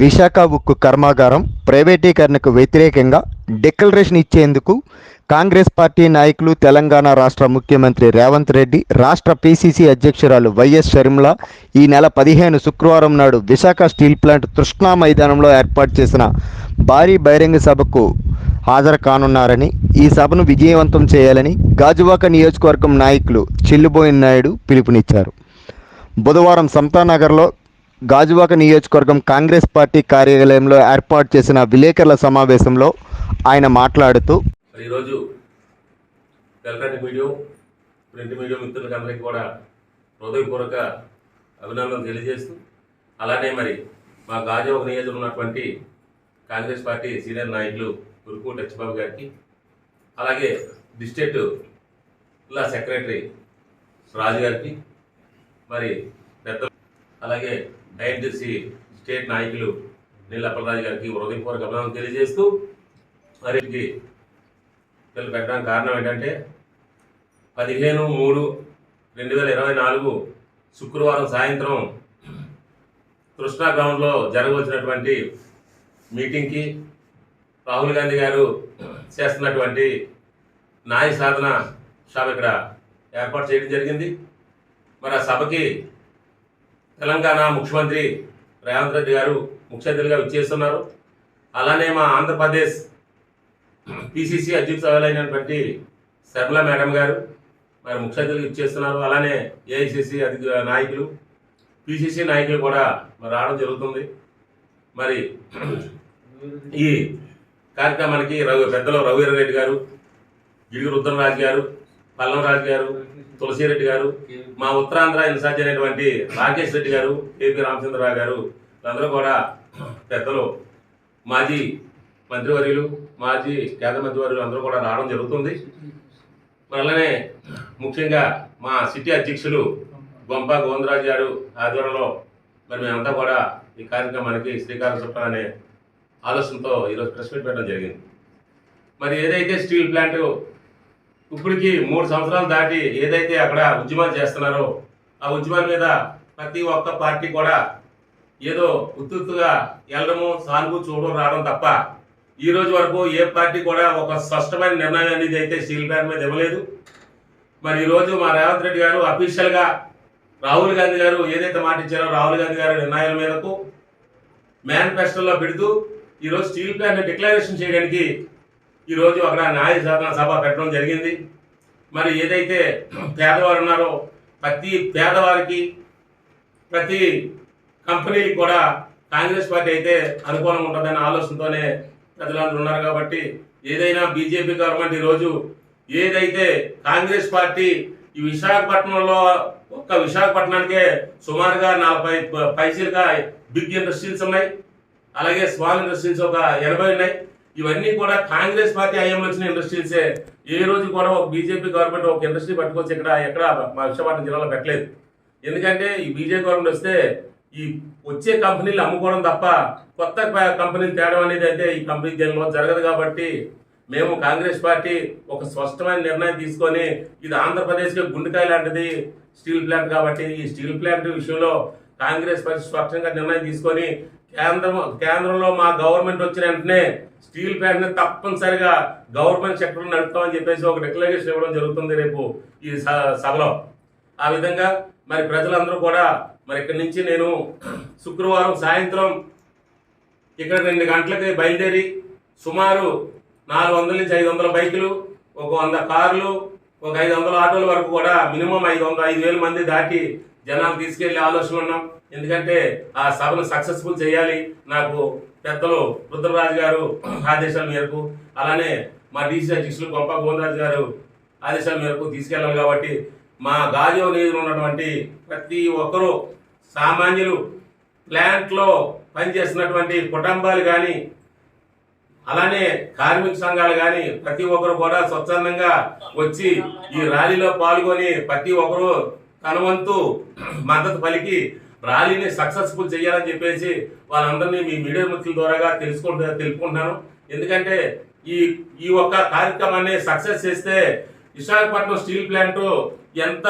విశాఖ ఉక్కు కర్మాగారం ప్రైవేటీకరణకు వ్యతిరేకంగా డిక్లరేషన్ ఇచ్చేందుకు కాంగ్రెస్ పార్టీ నాయకులు తెలంగాణ రాష్ట్ర ముఖ్యమంత్రి రేవంత్ రెడ్డి రాష్ట్ర పీసీసీ అధ్యక్షురాలు వైఎస్ షర్మిల ఈ నెల పదిహేను శుక్రవారం నాడు విశాఖ స్టీల్ ప్లాంట్ తృష్ణా మైదానంలో ఏర్పాటు చేసిన భారీ బహిరంగ సభకు హాజరు కానున్నారని ఈ సభను విజయవంతం చేయాలని గాజువాక నియోజకవర్గం నాయకులు చెల్లుబోయిన నాయుడు పిలుపునిచ్చారు. బుధవారం సంతానగర్లో గాజువాక నియోజకవర్గం కాంగ్రెస్ పార్టీ కార్యాలయంలో ఏర్పాటు చేసిన విలేకరుల సమావేశంలో ఆయన మాట్లాడుతూ ఈరోజు ఎలక్ట్రానిక్ మీడియం ప్రింట్ మీడియం మిత్రులకు కూడా హృదయపూర్వక అభినందనలు తెలియజేస్తూ అలానే మరి మా గాజువాక నియోజకవర్గం ఉన్నటువంటి కాంగ్రెస్ పార్టీ సీనియర్ నాయకులు గురుకు టచ్చిబాబు గారికి అలాగే డిస్ట్రిక్ట్ సెక్రటరీ రాజు గారికి మరి పెద్ద అలాగే డైఎన్టీసీ స్టేట్ నాయకులు నీలప్పలరాజు గారికి హృదయపూర్వక అభినందనలు తెలియజేస్తూ మరికి పిల్లలు పెట్టడానికి కారణం ఏంటంటే పదిహేను మూడు రెండు వేల ఇరవై నాలుగు శుక్రవారం సాయంత్రం కృష్ణా గ్రౌండ్లో జరగవలసినటువంటి మీటింగ్కి రాహుల్ గాంధీ గారు చేస్తున్నటువంటి న్యాయ సాధన సభ ఇక్కడ ఏర్పాటు చేయడం జరిగింది. మరి ఆ సభకి తెలంగాణ ముఖ్యమంత్రి రేవంత్ రెడ్డి గారు ముఖ్య అతిథిగా విచ్చేస్తున్నారు. అలానే మా ఆంధ్రప్రదేశ్ పిసిసి అధ్యక్షురాలైనటువంటి శర్మల మేడం గారు మరి ముఖ్య అతిథులు ఇచ్చేస్తున్నారు అలానే ఏఐసిసి అధిక నాయకులు పిసిసి నాయకులు కూడా మరి రావడం జరుగుతుంది. మరి ఈ కార్యక్రమానికి రవి పెద్దలు రఘువీరారెడ్డి గారు గిడుగు రుద్రరాజు గారు పల్లం రాజు గారు తులసిరెడ్డి గారు మా ఉత్తరాంధ్ర ఇన్ఛార్జ్ అయినటువంటి రాకేష్ రెడ్డి గారు ఏపీ రామచంద్రరావు గారు వీళ్ళందరూ కూడా పెద్దలు. మాజీ మంత్రివర్యులు మాజీ కేంద్ర మంత్రివర్యులు అందరూ కూడా రావడం జరుగుతుంది. మరి అలానే ముఖ్యంగా మా సిటీ అధ్యక్షులు గొంప గోవిందరాజు గారు ఆధ్వర్యంలో మరి మేమంతా కూడా ఈ కార్యక్రమానికి శ్రీకారం చుట్టాలనే ఆలోచనతో ఈరోజు ప్రెస్ మీట్ పెట్టడం జరిగింది. మరి ఏదైతే స్టీల్ ప్లాంట్ ఇప్పటికి మూడు సంవత్సరాలు దాటి ఏదైతే అక్కడ ఉద్యమాలు చేస్తున్నారో ఆ ఉద్యమాల మీద ప్రతి ఒక్క పార్టీ కూడా ఏదో ఉత్తుగా వెళ్ళడము సానుభూతి చూడడం రావడం తప్ప ఈ రోజు వరకు ఏ పార్టీ కూడా ఒక స్పష్టమైన నిర్ణయం అనేది అయితే స్టీల్ ప్లాంట్ మీద ఇవ్వలేదు. మరి ఈరోజు మా రేవంత్ రెడ్డి గారు అఫీషియల్గా రాహుల్ గాంధీ గారు ఏదైతే మాట ఇచ్చారో రాహుల్ గాంధీ గారి నిర్ణయాల మేరకు మేనిఫెస్టోలో పెడుతూ ఈరోజు స్టీల్ ప్లాంట్ డిక్లరేషన్ చేయడానికి ఈరోజు అక్కడ న్యాయ సాధన సభ పెట్టడం జరిగింది. మరి ఏదైతే పేదవారు ఉన్నారో ప్రతి పేదవారికి ప్రతి కంపెనీకి కూడా కాంగ్రెస్ పార్టీ అయితే అనుకూలంగా ఉంటుందనే ఆలోచనతోనే ప్రజలందరూ ఉన్నారు కాబట్టి ఏదైనా బీజేపీ గవర్నమెంట్ ఈరోజు ఏదైతే కాంగ్రెస్ పార్టీ ఈ విశాఖపట్నంలో ఒక్క విశాఖపట్నానికే సుమారుగా నలభై పైసలుగా బిగ్ ఇండస్ట్రీస్ ఉన్నాయి. అలాగే స్మాల్ ఇండస్ట్రీస్ ఒక ఎనభై ఉన్నాయి. ఇవన్నీ కూడా కాంగ్రెస్ పార్టీ హయాంలో వచ్చిన ఇండస్ట్రీసే ఏ. రోజు కూడా ఒక బీజేపీ గవర్నమెంట్ ఒక ఇండస్ట్రీ పట్టుకొచ్చి ఇక్కడ ఎక్కడ మా విశాఖపట్నం జిల్లాలో పెట్టలేదు. ఎందుకంటే ఈ బీజేపీ గవర్నమెంట్ వస్తే ఈ వచ్చే కంపెనీలు అమ్ముకోవడం తప్ప కొత్త కంపెనీలు తేడం అనేది అయితే ఈ కంపెనీ దీనిలో జరగదు కాబట్టి మేము కాంగ్రెస్ పార్టీ ఒక స్పష్టమైన నిర్ణయం తీసుకొని ఇది ఆంధ్రప్రదేశ్కి గుండెకాయ లాంటిది స్టీల్ ప్లాంట్ కాబట్టి ఈ స్టీల్ ప్లాంట్ విషయంలో కాంగ్రెస్ పార్టీ స్పష్టంగా నిర్ణయం తీసుకొని కేంద్రం కేంద్రంలో మా గవర్నమెంట్ వచ్చిన వెంటనే స్టీల్ ప్లాంట్ని తప్పనిసరిగా గవర్నమెంట్ సెక్టర్ నడుపుతామని చెప్పేసి ఒక డిక్లరేషన్ ఇవ్వడం జరుగుతుంది రేపు ఈ స- సభలో. ఆ విధంగా మరి ప్రజలందరూ కూడా మరి ఇక్కడి నుంచి నేను శుక్రవారం సాయంత్రం ఇక్కడ రెండు గంటలకి బయలుదేరి సుమారు నాలుగు వందల నుంచి ఐదు వందల బైకులు ఒక వంద కార్లు ఒక ఐదు వందల ఆటోల వరకు కూడా మినిమం ఐదు వందల ఐదు వేల మంది దాటి జనాలు తీసుకెళ్ళే ఆలోచన ఉన్నాం. ఎందుకంటే ఆ సభను సక్సెస్ఫుల్ చేయాలి. నాకు పెద్దలు రుద్రరాజు గారు ఆదేశాల మేరకు అలానే మా డీసీ అధ్యక్షులు గొప్ప గోవిందరాజు గారు ఆదేశాల మేరకు తీసుకెళ్ళాలి కాబట్టి మా గాజు నియోజకవర్గంలో ఉన్నటువంటి ప్రతి ఒక్కరూ సామాన్యులు ప్లాంట్లో పనిచేస్తున్నటువంటి కుటుంబాలు కానీ అలానే కార్మిక సంఘాలు కానీ ప్రతి ఒక్కరు కూడా స్వచ్ఛందంగా వచ్చి ఈ ర్యాలీలో పాల్గొని ప్రతి ఒక్కరు తన వంతు మద్దతు పలికి ర్యాలీని సక్సెస్ఫుల్ చేయాలని చెప్పేసి వాళ్ళందరినీ మీ మీడియా మిత్రుల ద్వారాగా తెలుసుకుంటా తెలుపుకుంటున్నాను. ఎందుకంటే ఈ ఈ ఒక్క కార్యక్రమాన్ని సక్సెస్ చేస్తే విశాఖపట్నం స్టీల్ ప్లాంట్ ఎంత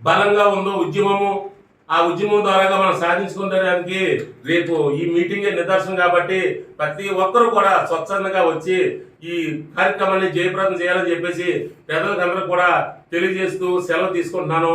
బలంగా ఉందో ఉద్యమము ఆ ఉద్యమం ద్వారాగా మనం సాధించుకోవడానికి రేపు ఈ మీటింగే నిదర్శనం కాబట్టి ప్రతి ఒక్కరూ కూడా స్వచ్ఛందంగా వచ్చి ఈ కార్యక్రమాన్ని జయప్రదం చేయాలని చెప్పేసి పెద్దలందరూ కూడా తెలియజేస్తూ సెలవు తీసుకుంటున్నాను.